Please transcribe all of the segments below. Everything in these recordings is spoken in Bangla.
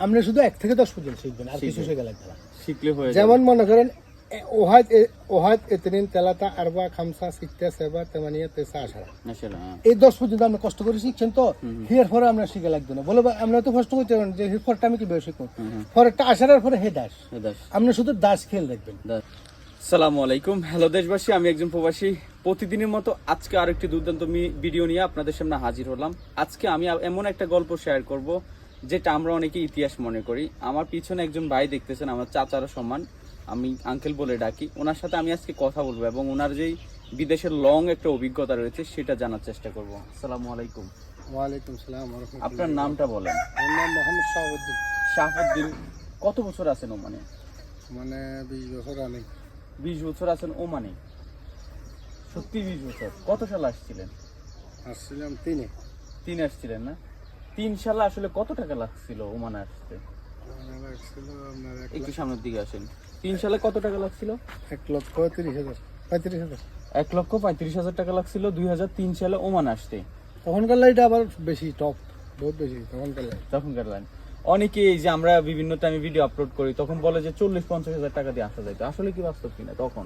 আপনি শুধু এক থেকে দশ পর্যন্ত শিখবেন আর কিছু শেখা লাগবে না। শিখলে হয়ে যেমন মনে করেন এ- ওহাদ এ- ওহাদ এতনিন তেলাতা আরবা খামসা সেবা তেমানিয়া তেসা হ্যাঁ। এই দশ পর্যন্ত কষ্ট করে শিখছেন তো হিয়ার পরে আমরা শিখে লাগবে না। বলে আমরা তো কষ্ট করতে পারেন যে পরটা আমি কীভাবে শিখব? পরেরটা আসার পরে হে দাস। আপনি শুধু দাস খেয়াল রাখবেন। সালামু আলাইকুম। হ্যালো দেশবাসী আমি একজন প্রবাসী। প্রতিদিনের মতো আজকে আরেকটি দুর্দান্ত ভিডিও নিয়ে আপনাদের সামনে হাজির হলাম। আজকে আমি এমন একটা গল্প শেয়ার করব যেটা আমরা অনেকে ইতিহাস মনে করি। আমার পিছনে একজন ভাই দেখতেছেন আমার চাচারও সমান। আমি আঙ্কেল বলে ডাকি। ওনার সাথে আমি আজকে কথা বলব এবং ওনার যেই বিদেশের লং একটা অভিজ্ঞতা রয়েছে সেটা জানার চেষ্টা করব। আসসালামু আলাইকুম। ওয়ালাইকুম সালাম আপনার নামটা বলেন। আমার নাম মোহাম্মদ শাহাবুদ্দিন। শাহাবুদ্দিন কত বছর আছেন ওমানে? মানে বিশ বছর অনেক বিশ বছর আছেন ওমানে? সত্যি বিশ বছর। কত সালে আসছিলেন? আসছিলাম তিনে। তিন আসছিলেন না? তিন সালে আসলে কত টাকা লাগছিল ওমানে আসতে? একটু সামনের দিকে আসেন। তিন সালে কত টাকা লাগছিল? এক লক্ষ তিরিশ হাজার। পঁয়ত্রিশ হাজার। এক লক্ষ পঁয়ত্রিশ হাজার টাকা লাগছিল দুই হাজার তিন সালে ওমান আসতে। তখনকার লাইটটা আবার বেশি টপ বহুত বেশি তখনকার লাইট তখনকার লাইন। অনেকে এই যে আমরা বিভিন্ন টাইমে ভিডিও আপলোড করি তখন বলে যে চল্লিশ পঞ্চাশ হাজার টাকা দিয়ে আসা যাইতো। আসলে কি বাস্তব কিনা? তখন?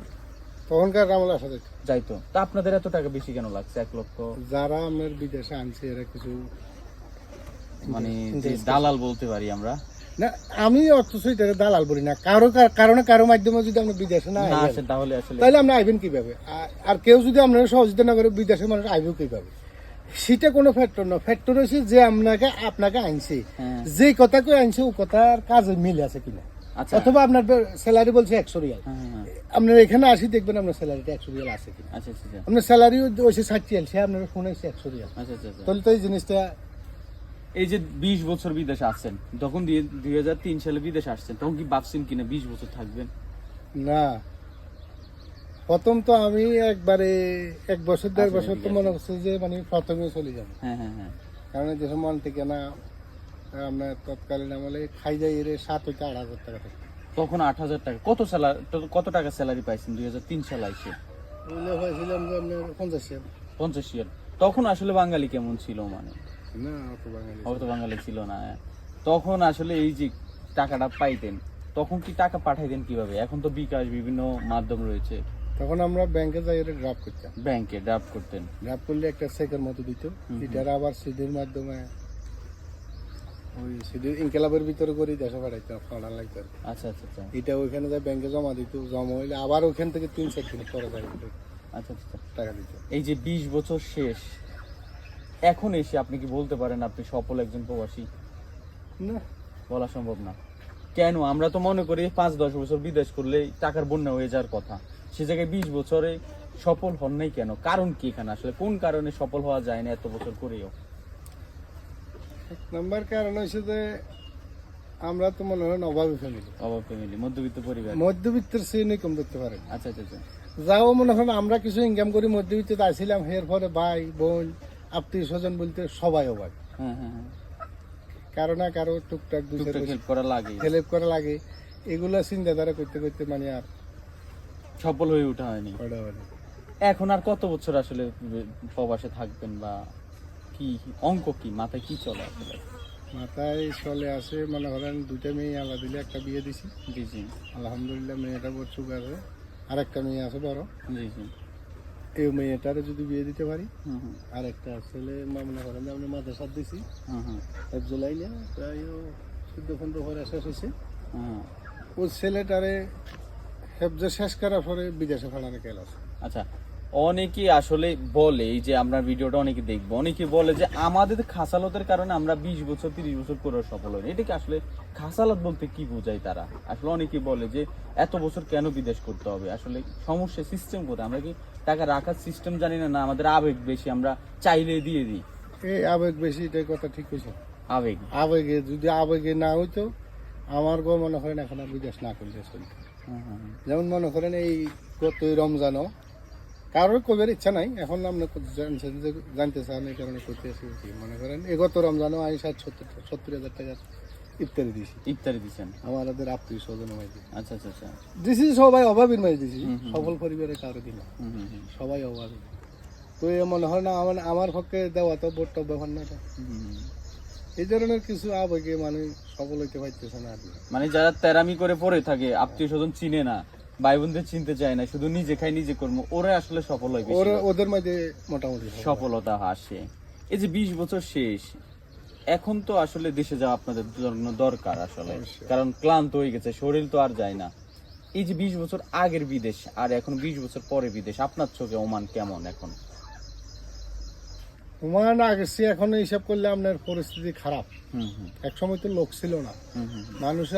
তখনকার আমল আসা যেত যাইতো। তা আপনাদের এত টাকা বেশি কেন লাগছে? এক লক্ষ? যারা আপনার বিদেশে আনছে এরা কিছু মানে যে দালাল বলতে পারি আমরা। না আমি অথচ এটা দালাল বলি না। কারও কারণে কারও মাধ্যমে যদি আমরা বিদেশে না আসেন তাহলে আসলে তাহলে আমরা আইবেন কীভাবে? আর- কেউ যদি আপনারা সহযোগিতা না করে বিদেশের মানুষ আইব কীভাবে? সেটা কোনো ফ্যাক্টর না। ফ্যাক্টর হচ্ছে যে আপনাকে আপনাকে আনছে হ্যাঁ। যে কথা কই আনছে ও কথার কাজে মিল আছে কিনা। আচ্ছা। অথবা আপনার স্যালারি বলছে একশো রিয়াল। হ্যাঁ, হ্যাঁ। আপনার এখানে আসি দেখবেন আপনার স্যালারিটা একশো রিয়াল আছে কিনা। আচ্ছা আচ্ছা আপনার স্যালারি ওইসে ষাট রিয়াল সে আপনার শুনেছে একশো রিয়াল। তাহলে তো এই জিনিসটা এই যে বিশ বছর বিদেশে আসছেন তখন দুই হাজার তিন সালে বিদেশে আসছেন তখন কি ভাবছেন কিনা বিশ বছর থাকবেন? না। প্রথম তো আমি একবারে এক বছর দেড় আচ্ছা, বছর তো মনে। করছে যে মানে প্রথমে চলে যাব। হ্যাঁ হ্যাঁ হ্যাঁ। কারণ যে মন থেকে না আমরা তৎকালীন আমলে খাই যাই এর সাত হইতে আট হাজার টাকা থাকে তখন আট হাজার টাকা। কত স্যালারি কত টাকা স্যালারি পাইছেন দুই হাজার তিন সালে এসে? বলে হয়েছিলাম পঞ্চাশ টাকা। পঞ্চাশ ইয়ার তখন আসলে বাঙালি কেমন ছিল মানে? না অত বাঙালি ছিল না তখন আসলে এই যে টাকাটা পাইতেন তখন কি টাকা পাঠাইতেন কীভাবে? এখন তো বিকাশ বিভিন্ন মাধ্যম রয়েছে। তখন আমরা ব্যাংকে যাই এটা ড্রাফট করতাম। ব্যাংকে ড্রাফট করতেন। ড্রাফট করলে একটা চেকের মতো দিত। এটার আবার সিডির মাধ্যমে ওই সিডির ইনকেলাবের ভিতরে করে দেশে পাঠাইতাম পাঠান লাগতো আচ্ছা আচ্ছা আচ্ছা। এটা ওইখানে যায় ব্যাংকে জমা দিত জমা হইলে আবার ওইখান থেকে তিন চার দিন পরে যায় আচ্ছা আচ্ছা। টাকা দিত। এই যে বিশ বছর শেষ এখন এসে আপনি কি বলতে পারেন আপনি সফল একজন প্রবাসী? না। বলা সম্ভব না। কেন? আমরা তো মনে করি পাঁচ দশ বছর বিদেশ করলে টাকার বন্যা হয়ে যাওয়ার কথা। সে জায়গায় বিশ বছরে সফল হন নাই কেন? কারণ কি এখানে? আসলে কোন কারণে সফল হওয়া যায় না এত বছর করেও? এক নাম্বার কারণ হচ্ছে যে আমরা তো মনে হয় অভাবী ফ্যামিলি অভাব ফ্যামিলি মধ্যবিত্ত পরিবার। মধ্যবিত্তের শ্রেণি কম দেখতে পারেন আচ্ছা আচ্ছা আচ্ছা। যাও মনে হয় আমরা কিছু ইনকাম করি মধ্যবিত্তে আসছিলাম এর পরে ভাই বোন আত্মীয় স্বজন বলতে সবাই অবাক। কারও না কারও টুকটাক দুই হেল্প করা লাগে হেল্প করা লাগে। এগুলো চিন্তাধারা করতে করতে মানে আর সফল হয়ে ওঠা হয়নি। এখন আর কত বছর আসলে প্রবাসে থাকবেন বা কি অঙ্ক কি? মাথায় কি চলে আসলে? মাথায় চলে আসে মনে করেন দুইটা মেয়ে আলাদা দিলে একটা বিয়ে দিছি। জি জি। আলহামদুলিল্লাহ মেয়েটা বড় আছে আর একটা মেয়ে আছে বড়। জি জি। এই মেয়েটারে যদি বিয়ে দিতে পারি আর একটা ছেলে মামলা করেন আপনি আমরা মাদ্রাসাত দিছি। জুলাই না প্রায় চোদ্দ পনেরো ঘরে শেষ হয়েছে। ও ছেলেটারে হেফজে শেষ করার পরে বিদেশে ফেলানো গেল আচ্ছা অনেকে আসলে বলে এই যে আমরা ভিডিওটা অনেকে দেখব অনেকে বলে যে আমাদের খাসালতের কারণে আমরা বিশ বছর তিরিশ বছর করে সফল হই এটাকে আসলে খাসালত বলতে কি বোঝায় তারা? আসলে অনেকে বলে যে এত বছর কেন বিদেশ করতে হবে? আসলে সমস্যা সিস্টেম কোথায়? আমরা কি টাকা রাখার সিস্টেম জানি না না আমাদের আবেগ বেশি আমরা চাইলে দিয়ে দিই? এই আবেগ বেশি এটাই কথা ঠিক হয়েছে আবেগ। আবেগে যদি আবেগে না হইতো আমার গো মনে করেন এখন আর বিদেশ না করলে চলতো। যেমন মনে করেন এই গত রমজানও কারোর কবির ইচ্ছা নাই। এখন যে জানতে চান এই কারণে করতে এসেছি মনে করেন এই গত রমজানও আমি ষাট সত্তর সত্তর হাজার টাকার ইফতারি দিয়েছি। ইফতারি দিচ্ছেন আমাদের আত্মীয় স্বজন আচ্ছা আচ্ছা আচ্ছা। দিছি সবাই অভাবীর মাঝে দিছি। সফল পরিবারে কারও দিন সবাই অভাবী তো এ মনে হয় না আমার আমার পক্ষে দেওয়া তো বোর্ডটা ব্যাপার না। এই ধরনের কিছু আবেগে মানে সফল হইতে পারতেছে না। মানে যারা তেরামি করে পড়ে থাকে আত্মীয় স্বজন চিনে না। ভাই বোনদের চিনতে চায় না শুধু নিজে খাই নিজে কর্ম ওরা আসলে সফল হয় ওরা ওদের মধ্যে মোটামুটি সফলতা আসে। এই যে বিশ বছর শেষ এখন তো আসলে দেশে যাওয়া আপনাদের জন্য দরকার আসলে। কারণ ক্লান্ত হয়ে গেছে শরীর তো আর যায় না। এই যে বিশ বছর আগের বিদেশ আর এখন বিশ বছর পরে বিদেশ আপনার চোখে ওমান কেমন এখন? এখন হিসাব করলে আপনার পরিস্থিতি খারাপ। এক সময় তো লোক ছিল না। মানুষে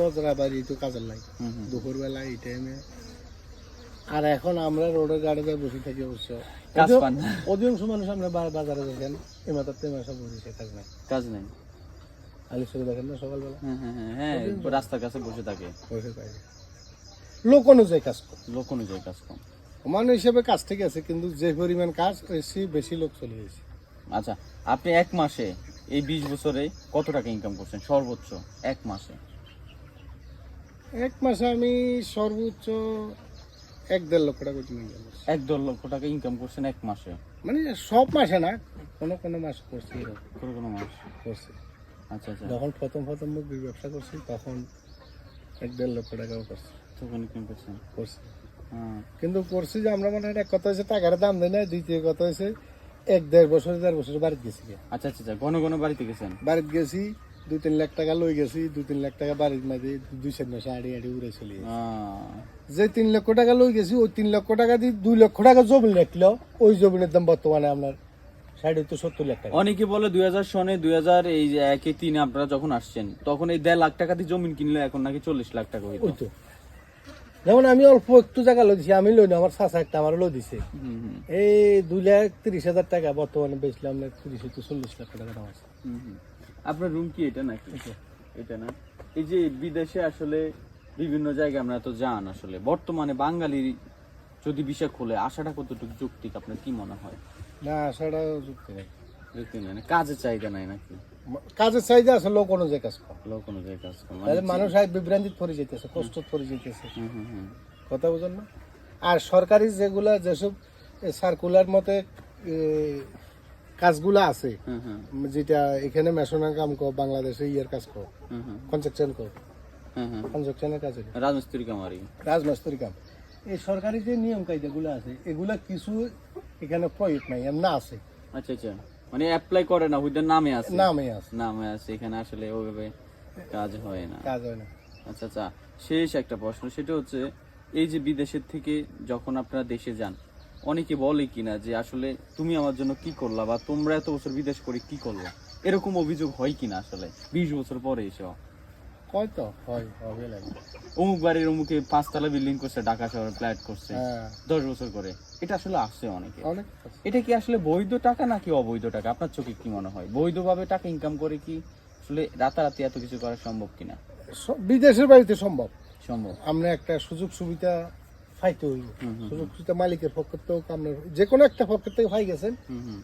দরজা বাড়ি তো কাজের লাগে। দুপুরবেলা এই টাইমে আর এখন আমরা রোডের গাড়িতে বসে থাকি অবশ্য। অধিকাংশ মানুষ আমরা বাজারে দেখেন সব বসে কাজ নাই। কাজ নেই। আলি সঙ্গে দেখেন না সকালবেলা? হ্যাঁ রাস্তার কাছে বসে থাকে। বসে থাকে। লোক অনুযায়ী কাজ করে। লোক অনুযায়ী কাজ কম মানুষ হিসেবে কাজ ঠিক আছে কিন্তু যে পরিমাণ কাজ বেশি বেশি লোক চলে গেছে। আচ্ছা আপনি এক মাসে এই বিশ বছরে কত টাকা ইনকাম করছেন? সর্বোচ্চ এক মাসে। এক মাসে আমি সর্বোচ্চ এক দেড় লক্ষ টাকা ইনকাম করছি। এক দেড় লক্ষ টাকা ইনকাম করছেন এক মাসে? মানে সব মাসে না কোনো কোনো মাস করছি। কোনো কোনো মাস। করছি। আচ্ছা আচ্ছা। যখন প্রথম প্রথম মুরগির ব্যবসা করছি তখন এক দেড় লক্ষ টাকাও করছি। তখন ইনকাম করছেন? করছি। কিন্তু করছি যে আমরা মনে হয় এক কথা হয়েছে টাকার দাম দেয় না দ্বিতীয় কথা হয়েছে এক দেড় বছর দেড় বছর বাড়িতে গেছি আচ্ছা আচ্ছা আচ্ছা ঘন ঘন বাড়িতে গেছেন? বাড়িতে গেছি দুই তিন লাখ টাকা লই গেছি দুই তিন লাখ টাকা বাড়ির মাঝে দুই চার মাসে আড়ি আড়ি উড়ে চলে যে তিন লক্ষ টাকা লই গেছি ওই তিন লক্ষ টাকা দিয়ে দুই লক্ষ টাকা জমিন রাখল ওই জমিনের দাম বর্তমানে আপনার সাড়ে তো সত্তর লাখ টাকা। অনেকে বলে দুই হাজার সনে দুই হাজার এই যে একে তিনে আপনারা যখন আসছেন তখন এই দেড় লাখ টাকা দিয়ে জমিন কিনলে এখন নাকি চল্লিশ লাখ টাকা হইতো। যেমন আমি অল্প একটু জায়গা লই দিছি আমি লই না আমার চাষা একটা আমার লই দিছে। এই দুই লাখ তিরিশ হাজার টাকা বর্তমানে বেচলাম না তিরিশ তো চল্লিশ লাখ টাকা দাম আছে। আপনার রুম কি এটা নাকি? এটা। না? এই যে বিদেশে আসলে বিভিন্ন জায়গায় আমরা তো যান আসলে। বর্তমানে বাঙালির যদি বিষয় খোলে আশাটা কতটুকু যৌক্তিক? আপনার কি মনে হয়? না আসাটা যুক্তি নেই। যুক্তি নেই না? কাজের চাহিদা নাই নাকি? কাজের চাহিদা আছে লোক অনুযায়ী কাজ করে। লোক অনুযায়ী কাজ করে তাহলে মানুষ আর বিভ্রান্তিত পড়ে যেতেছে কষ্ট পড়ে যেতেছে। কথা বুঝেন না? আর সরকারি যেগুলা যেসব সার্কুলার মতে কাজগুলা আছে যেটা এখানে মেশনের কাম কর বাংলাদেশে ইয়ের কাজ কর কনস্ট্রাকশন কর। কনস্ট্রাকশনের কাজ। রাজমিস্ত্রি কামারি রাজমিস্ত্রি কাম। এই সরকারি যে নিয়ম কায়দাগুলো আছে এগুলা কিছু এখানে প্রয়োগ নাই এমনা আছে। আচ্ছা আচ্ছা। মানে অ্যাপ্লাই করে না ওইটার নামে আছে। নামে আছে। নামে আছে এখানে আসলে ওইভাবে কাজ হয় না। কাজ হয় না। আচ্ছা আচ্ছা শেষ একটা প্রশ্ন সেটা হচ্ছে এই যে বিদেশের থেকে যখন আপনারা দেশে যান অনেকে বলে কিনা যে আসলে তুমি আমার জন্য কি করলা বা তোমরা এত বছর বিদেশ করে কি করলা? এরকম অভিযোগ হয় কিনা আসলে? বিশ বছর পরে এসে কয় তো? হয় হবে লাগে। অমুক বাড়ির অমুকে পাঁচতলা বিল্ডিং করছে ঢাকা শহরে ফ্ল্যাট করছে। হ্যাঁ। দশ বছর করে। এটা আসলে আসছে অনেকে অনেক এটা কি আসলে বৈধ টাকা নাকি অবৈধ টাকা? আপনার চোখে কি মনে হয়? বৈধভাবে টাকা ইনকাম করে কি আসলে রাতারাতি এত কিছু করা সম্ভব কিনা? বিদেশের বাড়িতে সম্ভব। সম্ভব। আমরা একটা সুযোগ সুবিধা পাইতে হইব সুযোগ সুবিধা মালিকের পক্ষ থেকেও আপনার যে কোনো একটা পক্ষের থেকে পাই গেছেন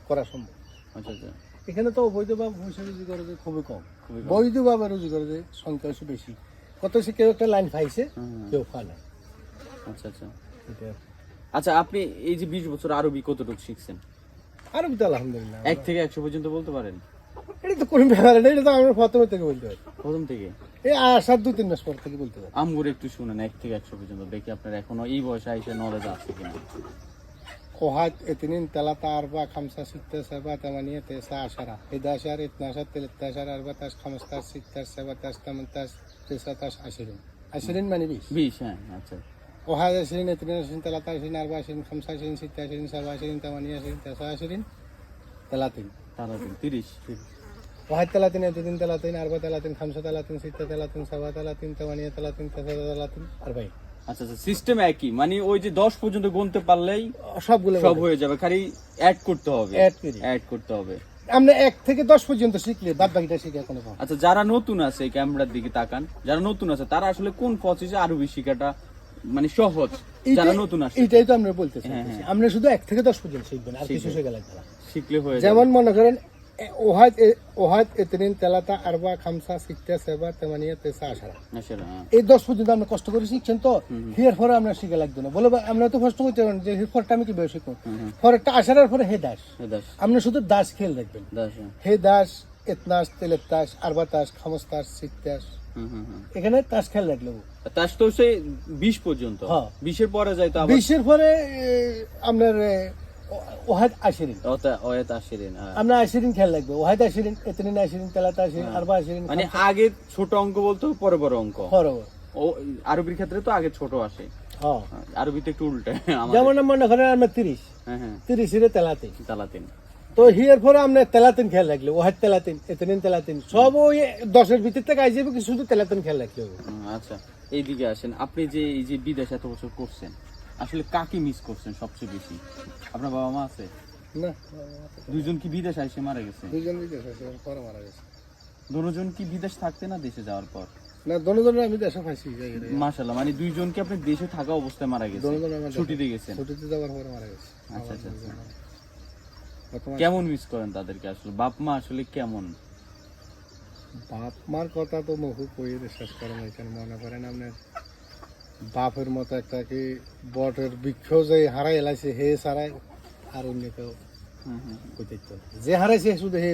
করা সম্ভব। আচ্ছা আচ্ছা। এখানে তো অবৈধভাবে পয়সা রুজি করে যে খুবই কম। বৈধভাবে রুজি করে যে সংখ্যা বেশি। কত সে কেউ একটা লাইন হুম। কেউ না আচ্ছা আচ্ছা। আচ্ছা আপনি এই যে বিশ বছর আরবি কতটুকু শিখছেন? আরবি তো আলহামদুলিল্লাহ এক থেকে একশো পর্যন্ত বলতে পারেন? এটা তো কোনো ব্যাপার না এটা তো আমরা প্রথম থেকে বলতে পারি। প্রথম থেকে? এই আসার দু তিন মাস পর থেকে বলতে পারি। আমগুলো একটু শুনেন এক থেকে একশো পর্যন্ত দেখি আপনার এখনও এই বয়সে এসে নলেজ আছে কিনা। কোহাত এতনিন তেলাতা আরবা খামসা সিত্তা সেবা তেমানিয়া তেসা আশারা। হিদাশার ইতনাশার তেলেত্তাশার আরবা তাস খামস্তাস সিত্তাস সেবা তাস তেমন তাস তেসা তাস আশিরিন। আশিরিন মানে বিশ? বিশ হ্যাঁ আচ্ছা। وهذا 20 22 23 24 25 26 27 28 29 30 তাড়াতাড়ি তিরিশ واحد 30 اثنين 30 4 30 5 30 6 30 7 30 8 30 9 30 40 আচ্ছা আচ্ছা সিস্টেম একই মানে ওই যে দশ পর্যন্ত গুনতে পারলেই সবগুলো সব হয়ে যাবে খালি অ্যাড করতে হবে Add করি। অ্যাড করতে হবে আমরা এক থেকে দশ পর্যন্ত শিখলে বাদ বাকিটা শিখে কোনো পাবো না। আচ্ছা যারা নতুন আছে এই ক্যামেরার দিকে তাকান যারা নতুন আছে তারা আসলে কোন প্রসেসে আরবি শিখাটা মানে সহজ যারা নতুন আসছে। এইটাই তো আমরা বলতে চাই। হ্যাঁ, হ্যাঁ। আমরা শুধু এক থেকে দশ পর্যন্ত শিখবেন আর কিছু শেখা লাগবে শিখলে হয়ে যেমন মনে করেন ওহাদ ওহাদ এতনিন তেলাতা আরবা খামসা সেবা তেমানিয়া তেসা আশারা। হ্যাঁ। এই দশ পর্যন্ত আমরা কষ্ট করে শিখছেন তো হিয়ার পরে আমরা শিখে লাগবে না। বলে আমরা তো কষ্ট করতে পারেন যে পরটা আমি কীভাবে শিখব? পরেরটা আসার পরে হে দাস। আপনি শুধু দাস দাস হ্যাঁ। হে দাস এতনাস তেলের তাস আরবা তাস খামস তাস তাস এখানে তাস খেল লাগল তাস তো সেই বিশ পর্যন্ত। হ্যাঁ। বিশের পরে যাই তো বিশের পরে আপনার আশিরিন ওয়াত আশিরিন, হ্যাঁ। আমরা আশিরিন খেল লাগবে। আশিরিন আশিরিন তেলাতা আশিরিন আরবা আশিরিন মানে আগে ছোট অঙ্ক বলতো পরে বড় অঙ্ক। বরাবর। ও আরবির ক্ষেত্রে তো আগে ছোট আসে। হ্যাঁ। আরবিতে একটু উল্টে। যেমন মনে করেন আমরা তিরিশ। হ্যাঁ হ্যাঁ। তিরিশ হিরে তেলাতে তালাতিন তো হিয়ার পরে আমরা তেলাতিন খেল লাগল ওহাদ তেলাতিন এতনিন তেলাতিন সব ওই দশের ভিতর থেকে আই যাবে কি শুধু তেলাতিন লাগল আচ্ছা এইদিকে আসেন আপনি যে এই যে বিদেশ এত বছর করছেন আসলে কাকে মিস করছেন সবচেয়ে বেশি? আপনার বাবা মা আছে? না। দুইজন কি বিদেশ আইসে মারা গেছে? দুইজন বিদেশ পরে মারা গেছে। দুজন কি বিদেশ থাকতে না দেশে যাওয়ার পর? না দনজনে আমি দেশে পাইছি মাশাল্লাহ মানে দুইজন কি আপনি দেশে থাকা অবস্থায় মারা গেছে? ছুটিতে গেছেন? ছুটিতে যাওয়ার পরে মারা গেছে। আচ্ছা আচ্ছা আচ্ছা। কেমন মিস করেন তাদেরকে আসলে? বাপ মা আসলে কেমন? বাপ মার কথা তো বহু কইয়ে শেষ করেন এখানে মনে করেন আপনার বাপের মতো একটা কি বটের বৃক্ষ যে হারাই এলাইছে হে সারাই আর অন্য কেউ হুম হুম। কইতে যে হারাইছে শুধু হে